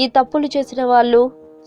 ఈ తప్పులు చేసిన వాళ్ళు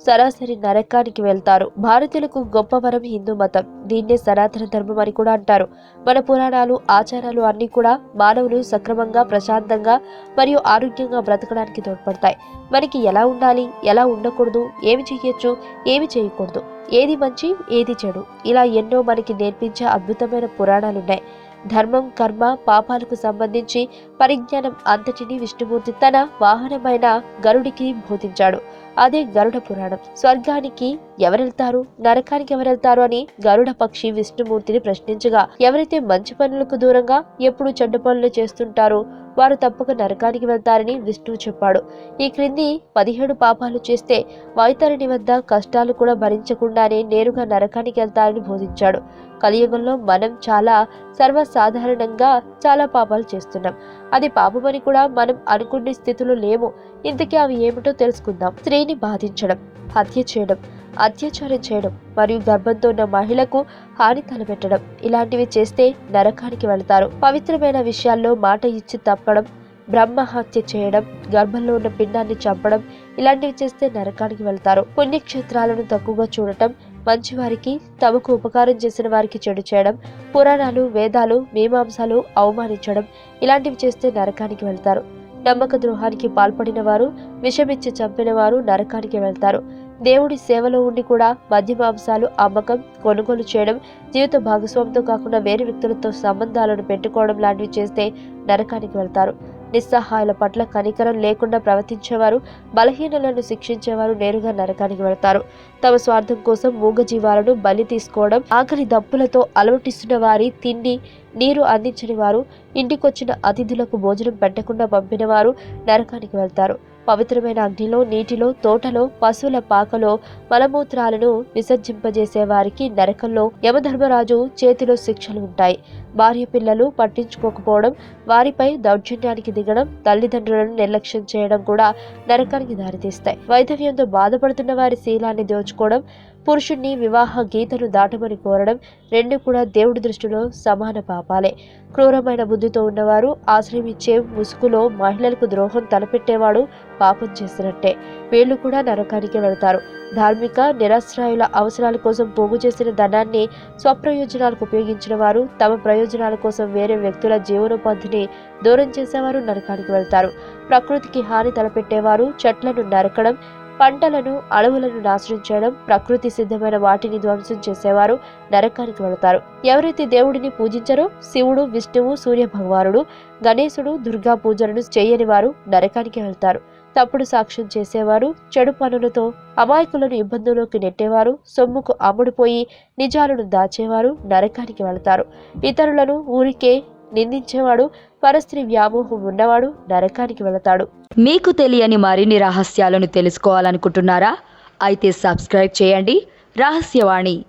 సరాసరి నరకానికి వెళ్తారు. భారతీయులకు గొప్ప వరం హిందూ మతం. దీన్నే సనాతన ధర్మం అని కూడా అంటారు. మన పురాణాలు ఆచారాలు అన్నీ కూడా మానవులు సక్రమంగా ప్రశాంతంగా మరియు ఆరోగ్యంగా బ్రతకడానికి తోడ్పడతాయి. మనకి ఎలా ఉండాలి ఎలా ఉండకూడదు ఏమి చేయొచ్చు ఏమి చేయకూడదు ఏది మంచి ఏది చెడు. ఇలా ఎన్నో మనకి నేర్పించే అద్భుతమైన పురాణాలున్నాయి. ధర్మం కర్మ పాపాలకు సంబంధించి పరిజ్ఞానం అంతటిని విష్ణుమూర్తి తన వాహనమైన గరుడికి బోధించాడు. అదే గరుడ పురాణం. స్వర్గానికి ఎవరెళ్తారు? నరకానికి ఎవరెళ్తారు అని గరుడ పక్షి విష్ణుమూర్తిని ప్రశ్నించగా ఎవరైతే మంచి పనులకు దూరంగా ఎప్పుడు చెడ్డ పనులు చేస్తుంటారో వారు తప్పక నరకానికి వెళ్తారని విష్ణువు చెప్పాడు. ఈ క్రింది పదిహేడు పాపాలు చేస్తే వైతరిణి వద్ద కష్టాలు కూడా భరించకుండానే నేరుగా నరకానికి వెళ్తారని బోధించాడు. కలియుగంలో మనం చాలా సర్వసాధారణంగా చాలా పాపాలు చేస్తున్నాం. అది పాపమని కూడా మనం అనుకునే స్థితిలో లేము. ఇంతకీ అవి ఏమిటో తెలుసుకుందాం. స్త్రీని బాధించడం హత్య చేయడం అత్యాచారం చేయడం మరియు గర్భంతో ఉన్న మహిళకు హాని తలపెట్టడం. ఇలాంటివి చేస్తే నరకానికి వెళతారు. పవిత్రమైన విషయాల్లో మాట ఇచ్చి తప్పడం బ్రహ్మహత్య చేయడం గర్భంలో ఉన్న పిండాన్ని చంపడం ఇలాంటివి చేస్తే నరకానికి వెళ్తారు. పుణ్యక్షేత్రాలను తక్కువగా చూడటం మంచివారికి తమకు ఉపకారం చేసిన వారికి చెడు చేయడం పురాణాలు వేదాలు మీమాంసాలు అవమానించడం ఇలాంటివి చేస్తే నరకానికి వెళ్తారు. నమ్మక ద్రోహానికి పాల్పడిన వారు విషమిచ్చి చంపిన వారు నరకానికి వెళ్తారు. దేవుడి సేవలో ఉండి కూడా మద్యమాంసాలు అమ్మకం కొనుగోలు చేయడం జీవిత భాగస్వామితో కాకుండా వేరే వ్యక్తులతో సంబంధాలను పెట్టుకోవడం లాంటివి చేస్తే నరకానికి వెళ్తారు. నిస్సహాయాల పట్ల కనికరం లేకుండా ప్రవర్తించేవారు బలహీనలను శిక్షించేవారు నేరుగా నరకానికి వెళ్తారు. తమ స్వార్థం కోసం మూగజీవాలను బలి తీసుకోవడం ఆకలి దప్పులతో అలవటిస్తున్న వారి తిండి నీరు అందించని వారు ఇంటికొచ్చిన అతిథులకు భోజనం పెట్టకుండా పంపిన వారు నరకానికి వెళ్తారు. పవిత్రమైన అగ్నిలో నీటిలో తోటలో పశువుల పాకలో మలమూత్రాలను విసర్జింపజేసే వారికి నరకంలో యమధర్మరాజు చేతిలో శిక్షలు ఉంటాయి. భార్య పిల్లలు పట్టించుకోకపోవడం వారిపై దౌర్జన్యానికి దిగడం తల్లిదండ్రులను నిర్లక్ష్యం చేయడం కూడా నరకానికి దారితీస్తాయి. వైధవ్యంతో బాధపడుతున్న వారి శీలాన్ని దోచుకోవడం పురుషుణ్ణి వివాహ గీతను దాటమని కోరడం రెండు కూడా దేవుడి దృష్టిలో సమాన పాపాలే. క్రూరమైన బుద్ధితో ఉన్నవారు ఆశ్రమించే ముసుగులో మహిళలకు ద్రోహం తలపెట్టేవాడు పాపం చేసినట్టే. వీళ్ళు కూడా నరకానికి వెళతారు. ధార్మిక నిరాశ్రాయుల అవసరాల కోసం పోగు చేసిన ధనాన్ని స్వప్రయోజనాలకు ఉపయోగించిన వారు తమ ప్రయోజనాల కోసం వేరే వ్యక్తుల జీవనోపాధిని దూరం చేసేవారు నరకానికి వెళ్తారు. ప్రకృతికి హాని తలపెట్టేవారు చెట్లను నరకడం పంటలను అడవులను నాశనం చేయడం ప్రకృతి సిద్ధమైన వాటిని ధ్వంసం చేసేవారు నరకానికి వెళతారు. ఎవరైతే దేవుడిని పూజించరో శివుడు విష్ణువు సూర్య భగవానుడు గణేశుడు దుర్గా పూజలను చేయని వారు నరకానికి వెళ్తారు. తప్పుడు సాక్ష్యం చేసేవారు చెడు పనులతో అమాయకులను ఇబ్బందుల్లోకి నెట్టేవారు సొమ్ముకు అమ్ముడుపోయి నిజాలను దాచేవారు నరకానికి వెళతారు. ఇతరులను ఊరికే నిందించేవాడు పరస్త్రీ వ్యామోహం ఉన్నవాడు నరకానికి వెళతాడు. మీకు తెలియని మరిన్ని రహస్యాలను తెలుసుకోవాలనుకుంటున్నారా? అయితే సబ్స్క్రైబ్ చేయండి. రహస్యవాణి